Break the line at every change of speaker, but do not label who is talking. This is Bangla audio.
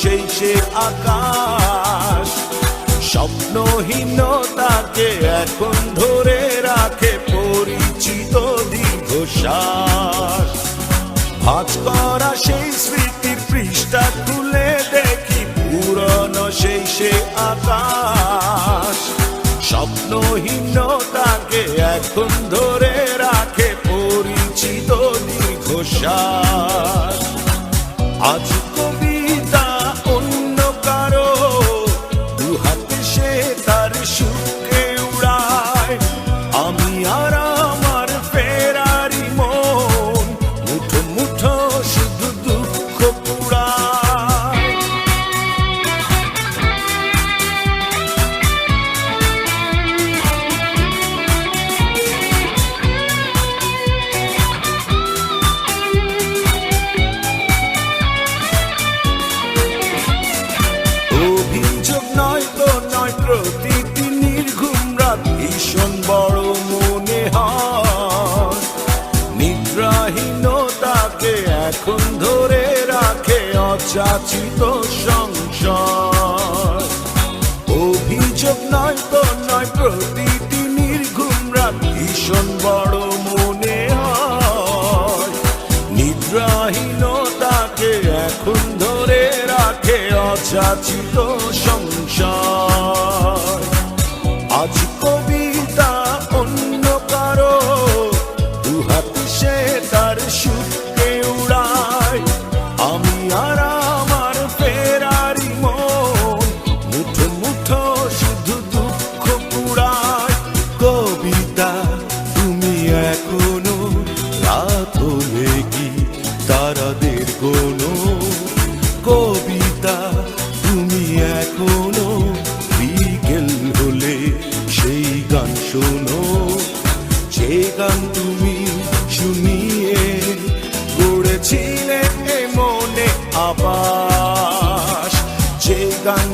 সেই সে আকাশ স্বপ্নহীনতাকে এখন ধরে রাখে পরিচিত দীর্ঘশ্বাস। ভাঁজ করা সেই স্মৃতির পৃষ্ঠা খুলে দেখি পুরনো সেই সে আকাশ। স্বপ্নহীনতাকে এখন ধরে রাখে পরিচিত দীর্ঘশ্বাস। আজ প্রতিটি নির্ঘুম রাত ভীষণ বড় মনে হয়। নিদ্রাহীনতাকে এখন ধরে রাখে অযাচিত সংসার। অভিযোগ নয় তো নয় প্রতিটি নির্ঘুম রাত ভীষণ বড় মনে হয়। নিদ্রাহীনতাকে এখন ধরে রাখে অযাচিত সংসার। কবিতা অন্য কারও। দুহাত সে আমি আর আমার ফেরারি মন, মুঠো মুঠো দুঃখ কুড়ায় কবিতা, তুমি এখনও রাত হলে গান শোনো। যে গান তুমি শুনিয়ে গড়েছিলে মনে আবাস। যে গান